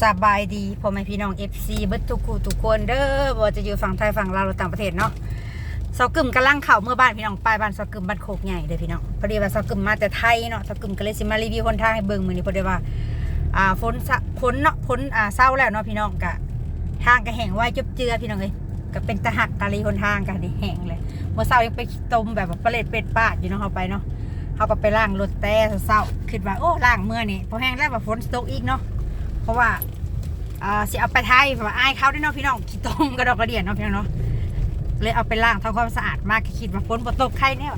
สบายดีพ่อแม่พี่น้อง FC เบิดทุกคู่ทุกคนเด้อบ่ว่าจะอยู่ฝั่งไทยฝั่งลาวหรือต่างประเทศเนาะเซากึ่มกำลังเข้าเมื่อบ้านพี่น้องไปบ้านเซากึ่มบ้านโคกใหญ่เด้อพี่น้องพอดีว่าเซากึ่มมาแต่ไทยเนาะเซากึ่มก็เลยสิมารีวิวคนทางให้เบิ่งมือนี้พอดีว่าอ่าฝนฝนเนาะฝนอ่าเศร้าแล้วเนาะพี่น้องกะทางก็แห้งไว้จบเจือพี่น้องเอ้ยก็เป็นตะหักตาลีคนทางกันนี่แห้งเลยเมื่อเช้ายังไปต้มแบบปลาเล็ดเป็ดปาดอยู่เนาะเฮาไปเนาะเฮาก็ไปล้างรถแต่เช้าคิดว่าโอ้ล้างเมื่อนี่พอแห้งแล้วว่าฝนตกอีกเนาะ เพราะว่าอ่าสิเอาไปไทยเพราะว่าอายเขาได้เนาะพี่น้องขี้ต้มกระดอกกระเดียนเนาะพี่น้องเนาะเลยเอาไปล้างทำความสะอาดมากก็คิดว่าฝนบ่ตกใครเนี่ย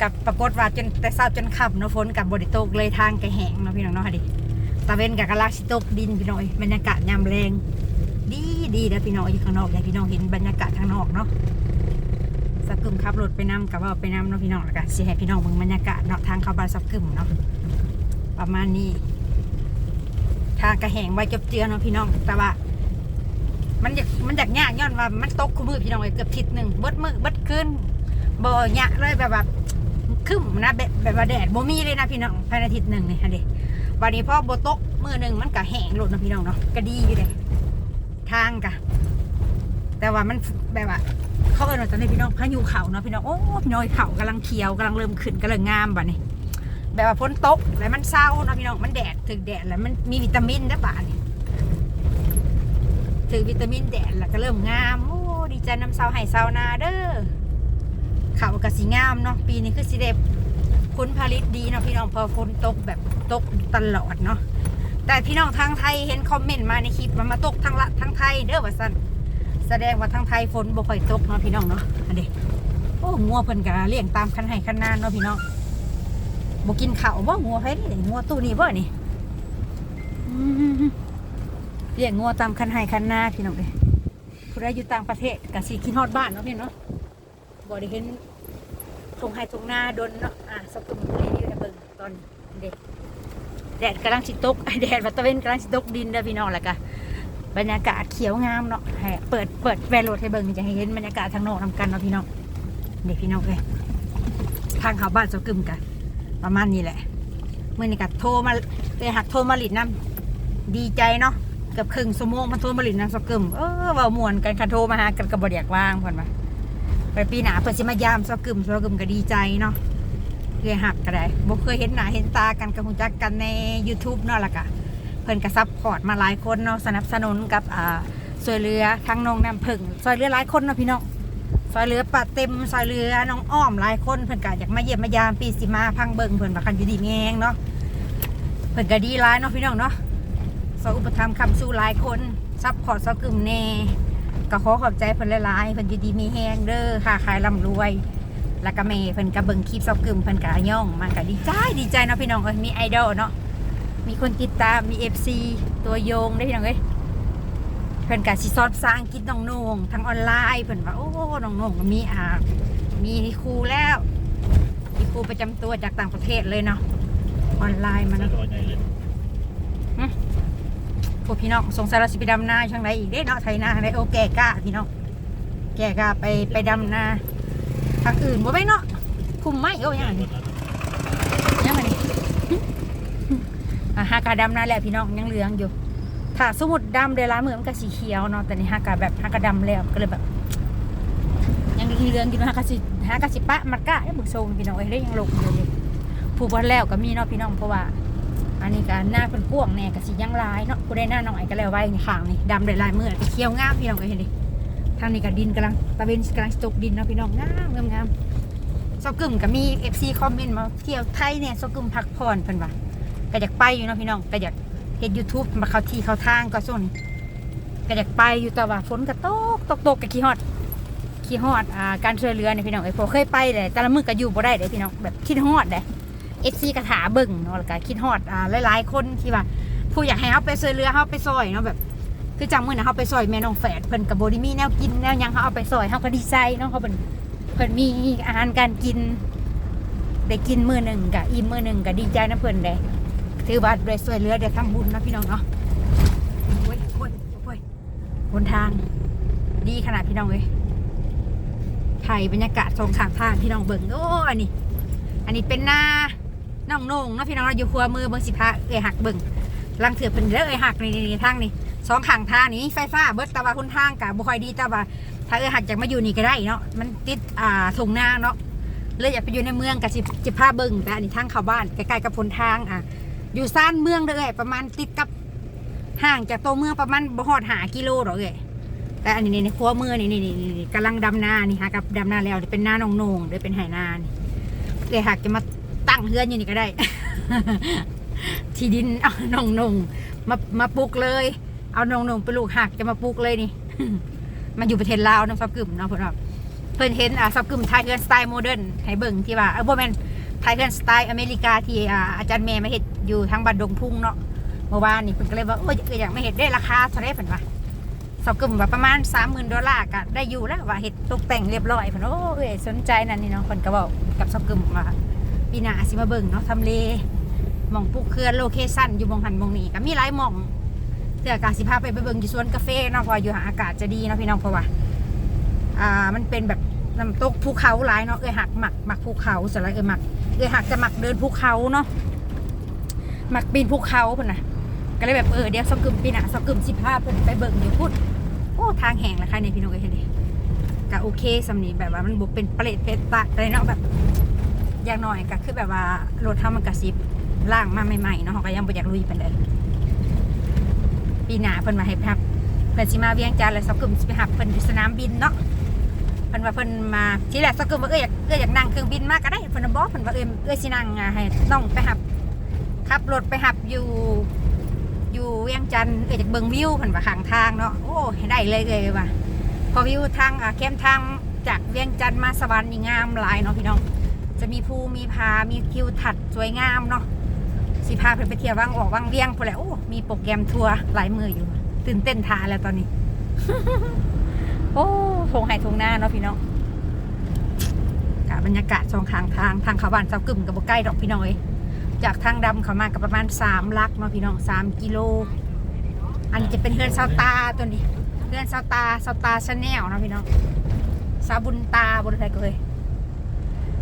กับปรากฏว่าจนแต่เช้าจนค่ำเนาะฝนกับบไดิตกเลยทางก็แห้งเนาะพี่น้องเนาะค่ะดิตะเวนกับกะลาสิตกดินพี่น้อยบรรยากาศยามแรงดีดีนะพี่น้องอยู่ข้างนอกอยากพี่น้องเห็นบรรยากาศข้างนอกเนาะสักกึมขับรถไปน้ำกับว่าไปน้ำเนาะพี่น้องแล้วก็สิให้พี่น้องเบิ่งบรรยากาศเนาะทางเข้าบ้านสักกึมเนาะประมาณนี้ ทางกระแหงไว้จบเจือเนาะพี่น้อง แต่ว่า มันอยากมันอยากยากย้อนว่ามันตกคู่มือพี่น้องเลยเกือบทิศหนึ่งเบิดมือเบิดคืนบ่ยะเลยแบบว่าคึมนะแบบแบบว่าแดดบ่มีเลยนะพี่น้องภายในอาทิศหนึ่งนี่ฮะเด็วันนี้พ่อโบตกมือหนึ่งมันก็แห้งโลดเนาะพี่น้องเนาะก็ดีอยู่เลยทางกะ แต่ว่ามันแบบว่าเขาเอินว่าตอนนี้พี่น้องพายุเขาเนาะพี่น้องโอ้พี่น้องเขากำลังเขียวกำลังเริ่มขึ้นกำลังงามบัดนี้ แบบว่าฝนตกแล้วมันเศร้าเนาะพี่น้องมันแดดถึงแดดแล้วมันมีวิตามินนะป่านี่ถึงวิตามินแดดแล้วก็เริ่มงามโอ้ดีใจน้ำเศร้าให้เศร้านาเด้อเขาวก็สีงามเนาะปีนี้คือสิเด็บผลผลิตดีเนาะพี่น้องพอฝนตกแบบตกตลอดเนาะแต่พี่น้องทางไทยเห็นคอมเมนต์มาในคลิปมันมาตกทางละทางไทยเด้อว่าสันแสดงว่าทางไทยฝนบ่ค่อยตกเนาะพี่น้องเนาะอันเด็โอ้งัวเพิ่นก็เลี้ยงตามคันให้คันนานเนาะพี่น้อง บกินข้าวบ่งัวไผนี่งัวตู้นี่บ่นี่เลี้ยงงัวตามคันไห้คันนาพี่น้องเอ้ผู้ใดอยู่ต่างประเทศก็สิกินฮอดบ้านเนาะพี่เนาะบ่ได้เห็นทงไห้ทงนาดนเนาะอะสักตุ่มรีวิวให้เบิ่งตอนเด็กแดดกำลังสิตกแดดว่าตะเวนกำลังสิตกดินเด้อพี่น้องแล้วก็บรรยากาศเขียวงามเนาะให้เปิดเปิดแวร์โรดให้เบิ่งจะให้เห็นบรรยากาศทางนอกนำกันเนาะพี่น้องเด็กพี่น้องเอ้ยทางเขาบ้านเจ้ากึมกัน ประมาณนี้แหละเมื่อนี้ก็โทรมาไปหักโทรมาหลิดน้ำดีใจเนาะเกือบครึ่งชั่วโมงมันโทรมาหลิดน้ำสกึมเออว่ามวนกันคันโทรมาหากันกับบเดียกว่างเพิ่นว่าไปปีหนาเพิ่นสิมายามสกึมสกึมก็ดีใจเนาะเคยหักก็ได้บ่เคยเห็นหน้าเห็นตากันกับฮู้จักกันใน YouTube เนาะล่ะก็เพิ่นก็ซัพพอร์ตมาหลายคนเนาะสนับสนุนกับอ่าช่วยเหลือทั้งน้องน้ำผึ้งช่วยเหลือหลายคนเนาะพี่น้อง ซอยเรือป่าเต็มซอยเรือน้องอ้อมหลายคนเพิ่นก็อยากมาเยี่ยมมายามปีสิมาพังเบิงเพิ่นว่าคันอยู่ดีแงงเนาะเพิ่นก็ดีหลายเนาะพี่น้องเนาะสออุปถัมคำสู้หลายคนซัพพอร์ตซอกึมแน่ก็ขอขอบใจเพิ่นหลายๆเพิ่นอยู่ดีมีแฮงเด้อค้าขายร่ำรวย แล้วก็แม่เพิ่นก็เบิ่งคลิปซอกึมเพิ่นก็ย่องมันก็ดีใจดีใจเนาะพี่น้องเอ้ยมีไอดอลเนาะมีคนติดตามมี FC ตัวโยงได้พี่น้องเอ้ย เพิ่นกะสิสอนภาษาอังกฤษน้องนงทางออนไลน์เพิ่นว่าโอ้น้องนงก็มีอ่ามีครูแล้วมีครูประจำตัวจากต่างประเทศเลยเนาะออนไลน์มาเนาะพวกพี่น้องสงสัยเราสิไปดำนาช่างไรอีกเด้เนาะไทยนาได้โอ้แก่กล้าพี่น้องแก่กล้าไปไปดำนาทางอื่นบ่ไปเนาะคุมไม่ก็ยังนี้ยังไงนี่อะหากาดำนาแล้วพี่น้องยังเหลืองอยู่ ถ้าสมมติดำเดลายมือมันก็สีเขียวเนาะแต่นี่ฮากาแบบฮากาดำแล้วก็เลยแบบ ยังเหลืองอยู่เนฮากาสิฮากาสิปะมัดกะไอ้บุกโซงพี่น้องเอ้ยได้ยังลงอยู่เลยผู้บ่แล้วก็มีเนาะพี่น้องเพราะว่า อันนี้ก็หน้าเป็นกวงแน่ก็สิยังลายเนาะผู้ได้หน้าน้อยก็แล้วไว้ในขางนี่ดำเดลายมือก็เขียวงามพี่น้องเอ้ยเห็นดิทางนี้ก็ดินกำลังตะเวนกำลังตกดินเนาะพี่น้องงามงามงามซอกึมก็มี FC คอมเมนต์มาเที่ยวไทยเนี่ยซอกึมพักผ่อนเพิ่นว่าก็อยากไปอยู่เนาะพี่น้องก็อยาก เห็นยูทูบมาเขาที่เขาทางก็ส่วนก็อยากไปอยู่แต่ว่าฝนก็ตกตกตกกับขี้ฮอดขี้ฮอดอ่าการช่วยเหลือเนี่ยพี่น้องไอ้พอเคยไปเลยแต่ละมือก็อยู่บ่ได้เลยพี่น้องแบบคิดฮอดเลยเอฟซีกระถาเบิ่งเนาะแล้วก็คิดฮอดอ่าหลายๆคนที่ว่าผู้อยากให้เขาไปช่วยเหลือเขาไปซอยเนาะแบบคือจังมื้อนะเขาไปซอยแม่น้องแฝดเพิ่นกับโบด้มีแนวกินแนวยังเขาเอาไปซอยเขาก็ดีใจเนาะเขาเป็นเพิ่นมีอาหารการกินได้กินมื้อหนึ่งกับอิ่มมื้อหนึ่งก็ดีใจนะเพิ่นเลย ถือว่าได้ช่วยเหลือได้ทำบุญนะพี่น้องเนาะโอ้ยโอ้ยโอ้ยบนทาง ดีขนาดพี่น้องเลยถ่ายบรรยากาศสองข้างทางพี่น้องเบิ่งโอ้อันนี้ อันนี้เป็นหน้าน้องนงนาะพี่น้องเราอยู่ครัวมือเบิ่งสิพะเอยหักเบิ่งลังเถื่อเพิ่นเด้อเอ้ยหักนี่นี่นี่ทางนี่สองข้างทางนี่มีไฟฟ้าเบิดแต่ว่าคุณทางกะบ่ค่อยดีต่ว่าถ้าเอ้ยหักจากมาอยู่นี่ก็ได้เนาะมันติดอ่าทุ่งนาเนาะเลยอยากไปอยู่ในเมืองกะสิสิพาเบิ่งแต่อันนี้ทางเข้าบ้านใกล้ๆกับพนทางอะ อยู่ซ่านเมืองเด้อเอ้ยประมาณติดกับห่างจากตัวเมืองประมาณบ่ฮอดหากิโลดอกเอ้ยแต่อันนี้นี่ในครัวเมืองนี่นี่นี่นี่กำลังดำนานี่ฮะกับดำนาแล้วเป็นนาหนองนงเด้อเป็นไหนานี่เอ้ยหักจะมาตั้งเฮือนอยู่นี่ก็ได้ ที่ดินเอานองนงมามาปลูกเลย เอานองนงไปลูกหักจะมาปลูกเลยนี่มันอยู่ประเทศลาวนะซับกึ่มเนาะเพื่อนเพื่อนเห็นอ่าซับกึ่มไทยเพื่อนสไตล์โมเดิร์นให้เบิ่งที่ว่าเออบ่แมนไทยเพื่อนสไตล์อเมริกาที่อ่าอาจารย์เมย์มาเห็ด อยู่ทางบันดงพุ่งเนาะเมื่อวานนี่เพิ่นก็เลยว่าโอ้ยเอออยากไม่เห็ดได้ราคาเท่าไรเพิ่นว่าซับกึมว่าประมาณ30,000ดอลลาร์ก็ได้อยู่แล้วว่าเห็ดตกแต่งเรียบร้อยเพิ่นโอ้เอ้ยสนใจนั่นนี่เนาะเพิ่นก็บอกกับซับกึมว่าปีหน้าสิมาเบิ่งเนาะทำเลหมองปลูกเครือโลเคชั่นอยู่หมองหันหมองนี้ก็มีหลายหมองเสื้อกาสิพาไปไปเบิ่งอยู่สวนกาแฟเนาะเพราะอยู่หาอากาศจะดีเนาะพี่น้องเพราะว่าอ่ามันเป็นแบบน้ำตกภูเขาหลายเนาะเอ้ยหักหมักหมักภูเขาสละเอ้ยหมักเอ้ยหักจะหมักเดินภูเขาเนาะ มักปีนภูเขาพิ่นน่ะก็เลยแบบเออเดี๋ยวสกึมปีหน่ะสกึมสิพาเพิ่นไปเบิ่งอยู่พุดโอ้ทางแห้งล้วค่ะเนี่ยพี่น้องเอ้ยเห็นดิก็โอเคสำนีแบบว่ามันบ่เป็นเปรตเป็นตะอะไรเนาะแบบอย่างน้อยก็คือแบบว่ารถเทำมันกระซิบล่างมาใหม่ๆเนาะก็ยังบ่อยากลุยไปานใดปีหน้าเพิ่นมาให้พับเพิ่นสิมาเวียงจันทน์แล้วสักกึมสิไปหับเพิ่นสนามบินเนาะเพิ่นว่าเพิ่นมาทีแรกสักกึมว่าเอ้ยอยากเอ้ยอยากนั่งเครื่องบินมากก็ได้เพิ่นน่ะบอกเพิ่นว่าเอ้ยเอ้ยสินั่งให้น้องไปหับ ขับรถไปหับอยู่ อยู่เวียงจันทน์เอจากเบิงวิวเพิ่นว่าข้างทางเนาะโอ้ให้ได้เลยเอ้ยว่าพอวิวทางอ่าเข้มทางจากเวียงจันทน์มาสวรรค์นี่งามหลายเนาะพี่น้อง จะมีภูมีพามีทิวทัศน์สวยงามเนาะสิพาเพิ่นไปเที่ยววังออกวังเวียงพอแล้วโอ้มีโปรแกรมทัวร์หลายมืออยู่ ตื่นเต้นทาแล้วตอนนี้ โอ้ทงไห้ทงหน้าเนาะพี่น้องกะบรรยากาศสองข้างทางทางเขาบ้านเจ้ากึ่มกับบ่ใกล้ดอกพี่น้องเอ้ย จากทางดำเขามากับประมาณสามลักเนาะพี่น้องสามกิโล อันนี้จะเป็นเฮือนซาตาตัวนี้เฮือนซาตาซาตาชาแนลเนาะพี่น้องซาบุญตาบนไทยก็เลย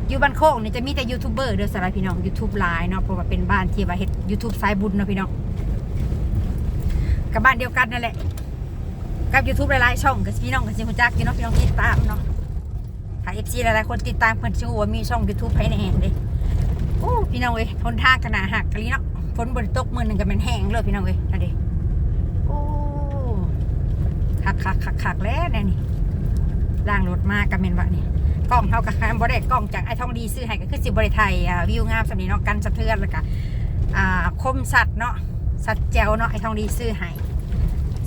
อยู่บ้านโคกนี่ยจะมีแต่ยูทูบเบอร์เด้อสำหรับพี่น้องยูทูบไลน์เนาะเพราะว่าเป็นบ้านที่ว่าเฮ็ดยูทูบสายบุญเนาะพี่น้องกับบ้านเดียวกันนั่นแหละกับยูทูบหลายๆช่องกับพี่น้องกับสิฮู้จักอยู่เนาะพี่น้องติดตามเนาะถ้า FC หลายๆคนติดตามเพิ่นสิฮู้ว่ามีช่อง YouTube ภายในแห่งเด้โอ้ พี่น้องเอ้ยทนท่างขนาดหักกะลีเนาะฝนบ่ได้ตกมือหนึ่งก็แม่นแห้งเลยพี่น้องเอ้ยนั่นเด้โอ้คักๆๆๆแล้วแน่นี่ล่างรถมาก็แม่นว่านี่กล้องเท่ากับบ่ได้กล้องจากไอ้ทองดีซื้อให้ก็คือสิบ่ได้ไทยวิวงามสำนีเนาะกันสะเทือนแล้วก็อ่าคมสัตว์เนาะสัตว์แจวเนาะไอ้ทองดีซื้อให้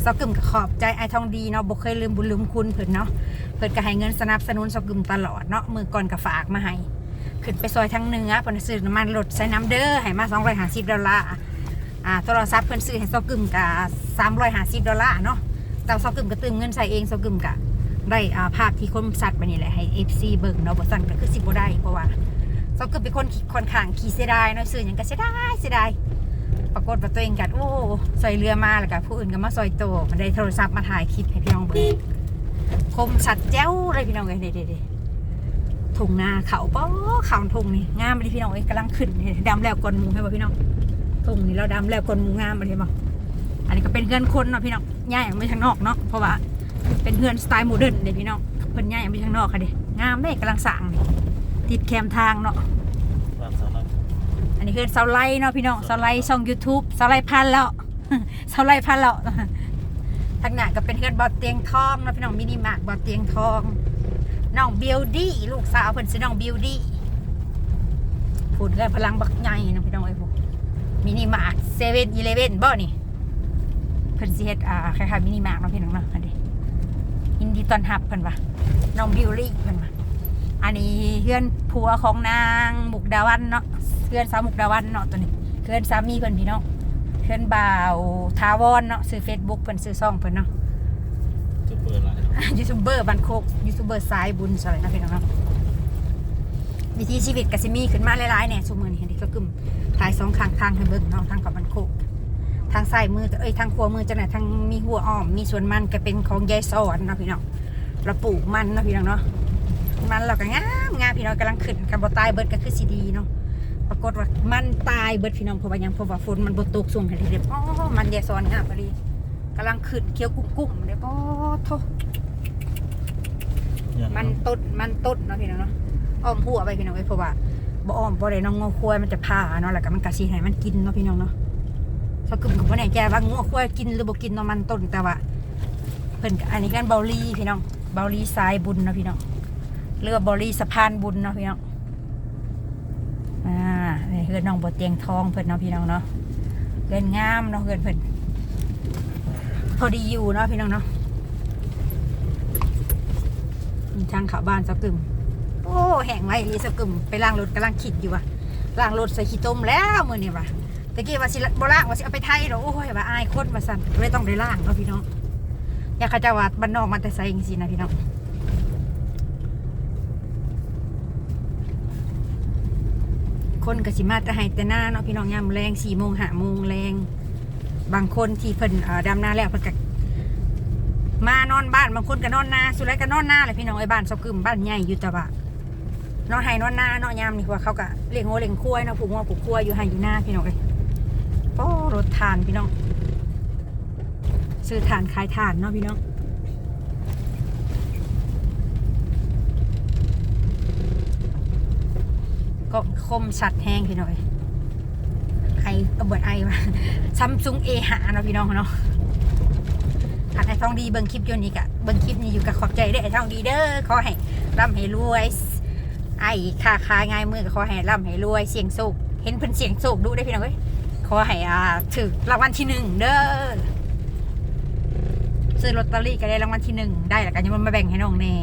สกึมก็ขอบใจไอ้ทองดีเนาะบ่เคยลืมบุญลืมคุณเพิ่นเนาะเพิ่นก็ให้เงินสนับสนุนสกึมตลอดเนาะมือก่อนก็ฝากมาให้ ขึ้นไปซอยทางเนื้อเพิ่นซื้อน้ำมันรถใส่น้ำเด้อให้มา250ดอลลาร์อ่าโทรศัพท์เพิ่นซื้อให้สกึมก็350ดอลลาร์เนาะแต่สกึมก็เติมเงินใส่เองสกึมก็ได้อ่าภาพที่คมสัตว์ไปนี่แหละให้ FC เบิ่งเนาะบ่สั่นก็คือสิบ่ได้เพราะว่าเขาคือเป็นคนคีค่อนข้างขี้เสียดายเนาะซื้อหยังก็เสียดายเสียดายปรากฏว่าตัวเองกัดโอ้ซอยเรือมาแล้วก็ผู้อื่นก็มาซอยโตมันได้โทรศัพท์มาถ่ายคลิปให้พี่น้องเบิ่งคมสัตว์แจ้วเลยพี่น้องเอ้ยเด้ๆๆ ทงนาเขาป้อเขาทงนี่งามเลยพี่น้องเอ้ยกำลังขึ้นนี่ดำแล้วกอนมูให้บ่ะพี่น้องทงนี่เราดำแล้วกอนมูงามบ่เห็นบ่อันนี้ก็เป็นเพื่อนคนเนาะพี่น้องย้าอยออกไปทางนอกเนาะเพราะว่าเป็นเพื่อนสไตล์โมเดิร์นเด้พี่น้องเพิ่นย้ายไปข้างนอกค่ะเด้งามเด้กำลังสร้างนี่ติดแคมทางเนาะอันนี้คือเสาไลเนาะพี่น้องเสาไลช่อง YouTube เสาไลพันแล้วเสาไลพันแล้วทางหน้าก็เป็นเพื่อนบอดเตียงทองเนาะพี่น้องมินิมาร์บอดเตียงทอง น้องบิวดี้ลูกสาวเพิ่นชื่อน้องบิวดี้พูดกันพลังบักใหญ่เนาะพี่น้องไอ้พวกมินิมาร์ทเซเว่นอีเลเว่นบ่นี่เพิ่นสิเฮ็ดอ่าคล้ายๆมินิมาร์ทเนาะพี่น้องเนาะอันนี้ยินดีต้อนรับเพิ่นว่าน้องบิวลี่เพิ่นว่าอันนี้เพื่อนผัวของนางมุกดาวันเนาะเพื่อนสาวมุกดาวันเนาะตัวนี้เพื่อนสามีเพิ่นพี่น้องเพื่อนบ่าวทาวอนเนาะซื้อ Facebook เพิ่นซื้อซ่องเพิ่นเนาะ จะเปิดหลายยูทูบเบอร์บันโคกยูทูบเบอร์สายบุญสอะไรนะพี่น้องเนาะวิถีชีวิตก็สิมีขึ้นมาหลายๆเนี่ยซุมื้อนี้เห็นดิก็กึ่มถ่ายสองข้างทางให้เบิ่งเนาะทางกับบันโคกทางซ้ายมือเอ้ยทางขวามือจังไหนทางมีหัวอ้อม มีสวนมันก็เป็นของยายสอนเนาะพี่น้องเราปลูกมันเนาะพี่น้องเนาะมันเราก็งามงามพี่น้องกำลังขึ้นกันบ่ตายเบิดก็คือสีดีเนาะปรากฏว่ามันตายเบิดพี่น้องเพราะว่ายังเพราะว่าฝนมันบ่ตกส่งให้เรียบอ๋อมันแยซ้อนงามพอดี กำลังขึ้นเคี้ยวกุ้มๆเลยป้อโทอย่างมันต้นมันต้นเนาะพี่น้องเนาะอ้อมหัวไปพี่น้องเอ้ยเพราะว่าบ่อ้อมบ่ได้น้องงอควายมันจะพาเนาะแล้วก็มันก็สิให้มันกินเนาะพี่น้องเนาะสกึมก็บ่แน่ใจว่างัวควายกินหรือบ่กินเนาะมันต้นแต่ว่าเพิ่นก็อันนี้กันเบาลีพี่น้องเบาลีสายบุญเนาะพี่น้องเรือว่าเบาลีสะพานบุญเนาะพี่น้องอ่านี่เฮือนน้องบ่เตียงทองเพิ่นเนาะพี่น้องเนาะเฮือนงามเนาะเฮือนเพิ่น พอดีอยู่เนาะพี่น้องเนาะทางเขาบ้านสกึมโอ้แห้งไรลีสกึมไปล้างรถกำลังขิดอยู่ว่ะล้างรถใส่ขี้ต้มแล้วมือนี่ว่ะตะกี้ว่าสิบล้างว่าสิเอาไปไทยเหรอโอ้ยว่าอายคนว่าสั่นเลยต้องได้ล้างเนาะพี่น้องอยากขจะว่าบ้านนอกมันแต่ใส่จริงๆนะพี่น้องคนก็สิมาแต่ให้แต่หน้าเนาะพี่น้องยามแรงสี่โมงห้าโมงแรง บางคนที่เพิ่นดำนาแล้วเพิ่นก็มานอนบ้านบางคนก็นอนนาสุดท้ายก็นอนนาเลยพี่น้องไอ้บ้านเซากึมบ้านใหญ่อยู่แต่ว่านอนไห้นอนนานาะยามนี่ว่าเขาก็เลี้ยงโงัวเลี้ยงควายเนาะผูกงัวผูกควายอยู่ไห้อยู่หน้าพี่น้องเลยโอ้รถทานพี่น้องซื้อทานขายทานเนาะพี่น้องก็คมสัตว์แห้งพี่น้องเอ้ย อเอาเบิดไอมาซัมซุงเอหาเนาะพี่น้องเนาะหากไอ้ทองดีเบิ่งคลิปอยู่นี่กะเบิ่งคลิปนี้อยู่กับขอบใจเด้อไอ้ทองดีเด้อขอให้ร่ำให้รวยไอ้ค่าค้าง่ายมือก็ขอให้ร่ำให้รวยเสียงโศกเห็นเพิ่นเสียงโศกดูได้พี่น้องเอ้ยขอให้อ่าถือรางวัลที่หนึ่งเด้อซื้อลอตเตอรี่ก็ได้รางวัลที่หนึ่งได้แล้วกันยังมันมาแบ่งให้น้องแน่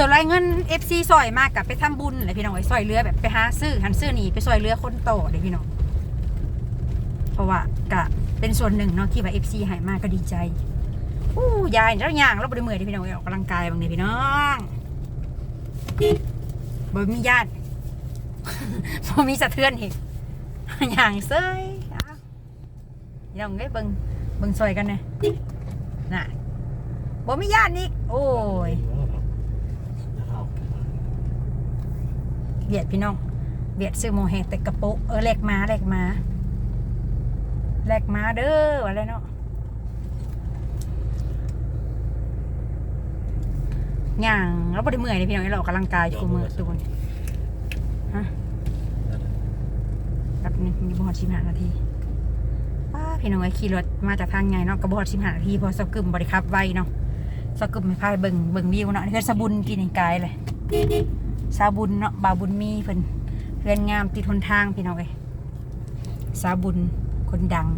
ส่วนรายเงิน FC ซอยมากกับไปทำบุญเลยพี่น้องไอ้ซอยเรือแบบไปหาซื้อหันซื้อนี่ไปซอยเรือคนโตเลยพี่น้องเพราะว่ากะเป็นส่วนหนึ่งเนาะที่ว่าเอฟซีหายมากก็ดีใจอู้ยายแล้วย่างแล้วบริเมื่อยเด้อพี่น้องไปออกกำลังกายบางเดพี่น้องบ่มีญาติบ่มีสะเทือนอีกอย่างเซยพี่น้องเอ้ยเบิ่งเบิ่งซอยกันเนี่ยน่ะบ่มีญาติอีกโอ้ย เบียดพี่น้อง เบียดซื้อโมแหกแต่กระโปะเออแลกมาแลกมาแลกมาเด้ออะไรเนาะย่างเราบ่ได้เมื่อยเลยพี่น้องเราออกกำลังกายอยู่กับมือตัวนี้ฮะแบบนี้มีบอดชิมหานาทีป้าพี่น้องไอ้ขี่รถมาจากทางไงเนาะกระบอดชิมหานาทีพอสกึมบริครับไวเนาะสกึมไม่พายเบิ่งเบิ่งวิวเนาะนี่คือสบุญกินกายเลย สาบุญเนาะบาวบุญมีเพิ่นเพื่อนงามติดทนทางพี่น้องเอ้ยสาบุญคนดัง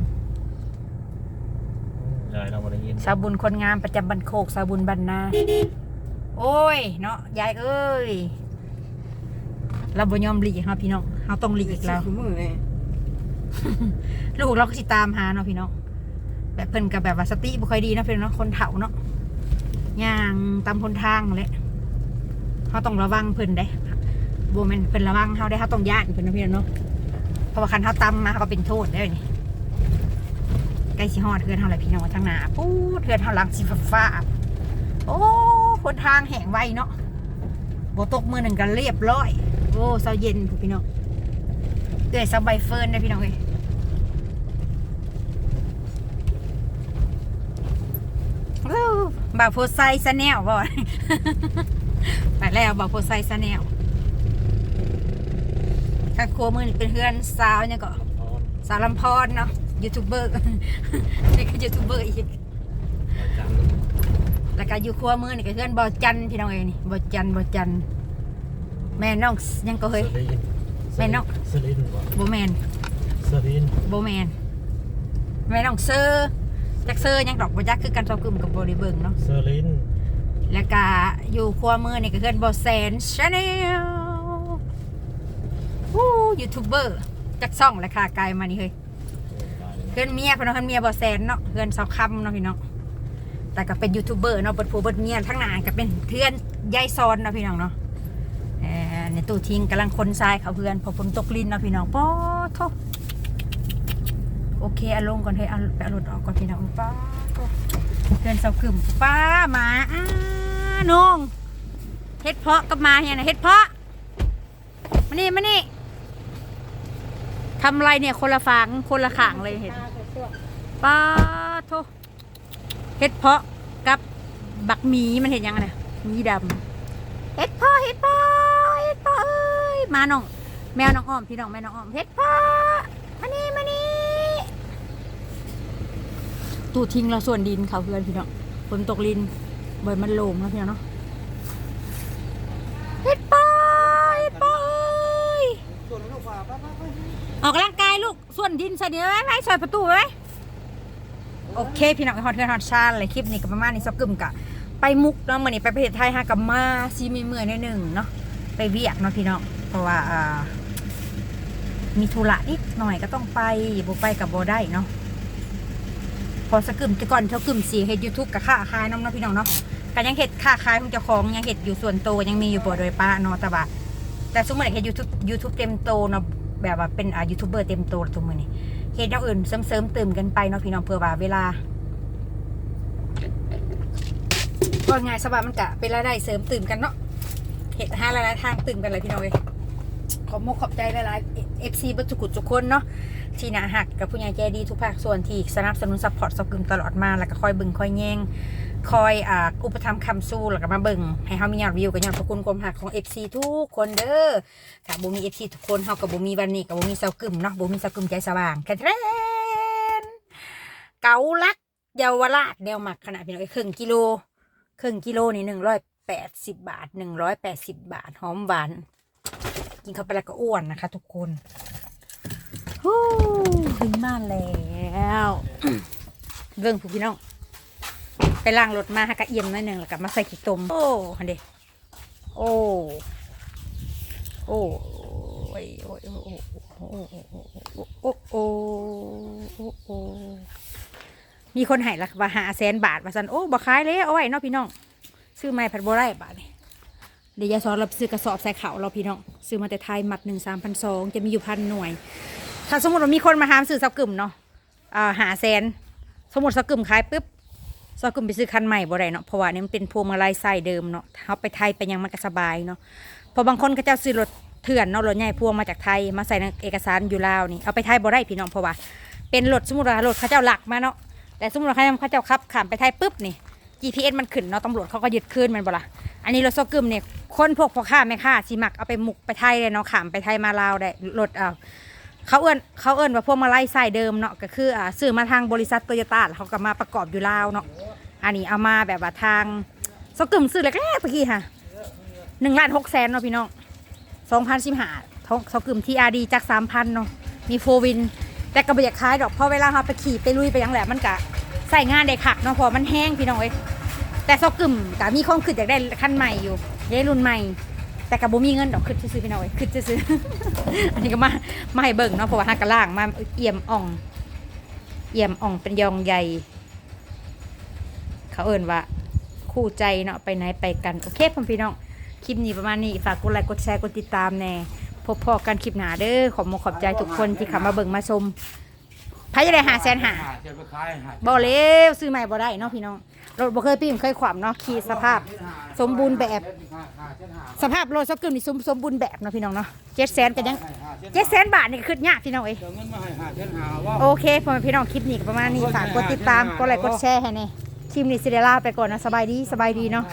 ยายเราบ่ได้ยินสาบุญคนงามประจำบันโคกสาบุญบันนา โอ้ย เนาะยายเอ้ยเราบ่ยอมหลีกเนาะพี่น้องเราต้องหลีกแล้วมือเลยลูกเราก็สิตามหาเนาะพี่น้องแบบเพิ่นกับแบบว่าสติบ่ค่อยดีเนาะพี่น้องเนาะคนเฒ่าเนาะย่างตามคนทางนั่นแหละ เขาต้องระวังเพิ่นได้โบม่นเพิ่นระวังเฮาได้เฮาต้องยานเพิ่นเนาะพี่น้องเนาะเพราะว่าคันเฮาตามมาเขาก็เป็นโทษได้นี่ใกล้สิฮอดเทือนเฮาแล้วพี่น้องทางหน้าปูดเทือนเฮาหลังสิฟ้าโอ้คนทางแห้งไวเนาะโบตกมือหนึ่งกันเรียบร้อย โอ้เซาเย็นพู้นพี่น้องเอ้ยเซาใบเฟิร์นได้พี่น้องเอ้ยวู้บ่าวโพไซซะแนวบ่ ไปแล้วบ่าวโพไซซะแนวข้างครัวมือนี่เป็นเพื่อนสาวเนี่ยก็พรสาวลำพอนเนาะยูทูบเบอร์นี่ก็ยูทูบเบอร์อีกรายการแล้วก็อยู่ครัวมือนี่ก็เพื่อนบอจันพี่น้องเอ้ยนี่บอจันบอจันแม่น้องยังก็เฮ้ยสลินแม่นกสลินบ่โบแมนสลินโบแมนแม่น้องเซอร์จักเซอร์ยังดอกบ่จักคือกันซอกึมกับบริเบิงเนาะสลิน แล้วก็อยู่ครัวมือนี่ก็เพื่อนบอแซนชาแนลวู้ยูทูบเบอร์จักซ่องราคาไกลมานี่เฮ้ยเพื่อนเมียเพื่อนเพื่อนเมียบอแซนเนาะเพื่อนสาวคำเนาะพี่เนาะแต่ก็เป็นยูทูบเบอร์เนาะเปิดผัวเปิดเมียทั้งนานก็เป็นเพื่อนยายซอนเนาะพี่น้องเนาะในตู้ทิ้งกำลังคนทรายเขาเพื่อนพอฝนตกลินเนาะพี่น้องป๊อโทโอเคเอาลงก่อนเฮ้ยเอาไปเอารถออกก่อนพี่น้องป้าเพื่อนสาวกึ่มป้ามาอ้า น้องเฮ็ดเพาะกับมาเฮียนะเฮ็ดเพาะมานี่มานี่ทำไรเนี่ยคนละฝางคนละขางเลยเห็นป้าโทเฮ็ดเพาะกับบักหมีมันเห็นยังไงมีดำเฮ็ดเพาะเฮ็ดเพาะเฮ็ดเพาะเอ้ยมาน้อง แมวน้องอ้อมพี่น้องแม่น้องอ้อมเฮ็ดเพาะมานี่มานี่ตู้ทิ้งเราส่วนดินเขาเพื่อนพี่น้องฝนตกลิน บอยมันโลมแล้วพี่เนาะเฮ็ดปอเฮ็ดปอเอ้ยออกกำลังกายลูก ส่วนดินใส่เดี๋ยวไว้ไว้ใส่ประตูไว้โอเค พี่น้องฮอตเทนฮอตชาเลยคลิปนี้กับประมาณนี้สักกึ่มกะ ไปมุกเนาะเมื่อนี้ไปประเทศไทยฮะกับมาซีมีเมื่อยนิดหนึ่งเนาะไปเวียกเนาะพี่น้องเพราะว่าอ่ามีธุระนิดหน่อยก็ต้องไปบ่ไปกับโบได้เนาะพอสกกึ่มแต่ก่อนเท่ากึ่มสีเฮ็ดยูทูบกับค่าคายน้องเนาะพี่น้องเนาะ ก็ยังเห็ดค่าขายของเจ้าของยังเห็ดอยู่ส่วนโตวยังมีอยู่บ่โดยป้าเนาะแต่ว่าแต่สมมติเห็ดยูทูบยูทูบเต็มโตเนาะแบบว่าเป็นอ่ายูทูบเบอร์เต็มโตแล้วทุมือนี่เห็ดอย่างอื่นเสริมเสริมๆเติมกันไปเนาะพี่น้องเพื่อว่าเวลาก็ง่ายสบายมันกะเป็นรายได้เสริมตื่มกันเนาะเห็ดห้ารายได้ทางตื่มกันเลยพี่น้องเลยขอมกขอบใจหลายๆเอฟซีบัตุกุทุกคนเนาะที่น่าหักกับผู้ใหญ่ใจดีทุกภาคส่วนที่สนับสนุนซัพพอร์ตสกึมตลอดมาแล้วก็คอยบึงคอยแย่ง คอยอ่าอุปถัมภ์คำสู้แล้วก็มาเบิ่งให้เฮามียอดวิวกับยอดพระคุณความหักของ FC ทุกคนเด้อถ้าบ่มี FC ทุกคนเฮาก็บ่มีวันนี้ก็บ่มีเซากึ่มเนาะบ่มีเซากึ่มใจสว่างแค่เทรนเกาลักเยาวราชแนวหมักขนาดพี่น้องครึ่งกิโลครึ่งกิโลนี่180บาท180บาทหอมหวานกินเข้าไปแล้วก็อ้วนนะคะ ทุกคนฮู้ถึงบ้าแล้วเรื่องผู้พี่น้อง ไปล้างรถมาหักกะเอียมนิดหนึ่งแล้วก็มาใส่ขี้ตมโอ้ฮันเดโอ้โอ้ยโอ้ยโอ้ยโอ้โอ้โอ้มีคนให้ราคาหาแสนบาทมาสันโอ้บ่ขายเลยเอาไว้เนาะพี่น้อง ซื้อไม้ผัดโบไร่บาทเลยเดี๋ยวยายสอนเราซื้อกระสอบใส่เข่าเราพี่น้อง ซื้อมาแต่ไทยหมัดหนึ่งสามพันสองจะมีอยู่พันหน่วย ถ้าสมมติว่ามีคนมาหามซื้อสักกึ่มเนาะอ่าหาแสนสมมติสักกึ่มขายปุ๊บ ซอกึมไปซื้อคันใหม่บ่ได้เนาะเพราะว่านี่มันเป็นพวงมาลัยไส้เดิมเนาะเขาไปไทยไปยังมันก็สบายเนาะเพอบางคนเขาเจ้าซื้อรถเถื่อนเนาะรถใหญ่พวงมาจากไทยมาใส่ในเอกสารอยู่ลาวนี่เอาไปไทยบ่ได้พี่น้องเพราะว่าเป็นรถสมมติว่ารถเขาเจ้าหลักมาเนาะแต่สมมติว่าเขาเจ้าขับข้ามไปไทยปุ๊บนี่ GPS มันขึ้นเนาะตำรวจเขาก็ยึดคืนมันบ่ละอันนี้รถซอกึมเนี่ยคนพวกพ่อค้าแม่ค้าสิมักเอาไปหมุกไปไทยเลยเนาะข้ามไปไทยมาลาวได้รถเอาเขาเอิ้นเขาเอิ้นว่าพวงมาลัยไส้เดิมเนาะก็คืออ่าซื้อมาทางบริษัทโตโยต้าเขาก็มาประกอบอยู่ลาวเนาะ อันนี้เอามาแบบว่าทางสกึมซื้อแรกๆเมื่อกี้ค่ะหนึ่งล้านหกแสนเนาะพี่น้องสองพันสิบห้าทองสกึมทีอาร์ดีจากสามพันเนาะมีโฟวิน แต่ก็ไม่อยากขายดอกเพราะเวลาเราไปขี่ไปลุยไปยังแหละมันกะใส่งานได้ขักเนาะพอมันแห้งพี่น้องเอ้ยแต่สกึมกะมีความขึ้นอยากได้คันใหม่อยู่ได้รุ่นใหม่ แต่กับบ่มีเงินดอกขึ้นซื้อพี่น้องเอ้ยขึ้นซื้ออันนี้ก็มามาให้เบิ่งเนาะเพราะว่าหากระล่างมาเอี่ยมอ่อง เอี่ยมอ่องเป็นยองใหญ่ เขาเอ่นว่าคู่ใจเนาะไปไหนไปกันโอเคพ่อพี่น้องคลิปนี้ประมาณนี้ฝากกดไลค์กดแชร์กดติดตามแน่พบพอกันคลิปหนาเด้อขอบมขอบใจทุกคนที่เข้ามาเบิ่งมาชมพายจะได้หาแสนหาเจะไปขายหาบ่เลวซื้อใหม่บ่ได้เนาะพี่น้องรถบ่เคยปีมเคยขวามเนาะขี่สภาพ สมบูรณ์แบบ สภาพรถสกึมนี่สมสมบูรณ์แบบเนาะพี่น้องเนาะเจ็ดแสนก็ยังเจ็ดแสนบาทนี่ก็คือยากพี่น้องเอ้ยโอเคพอแม่พี่น้องคลิปนี้ประมาณนี้ฝากกดติดตามกดไลค์กดแชร์ให้แน่ คลิปนี้สิเดลาไปก่อนนะสบายดีสบายดีเนาะ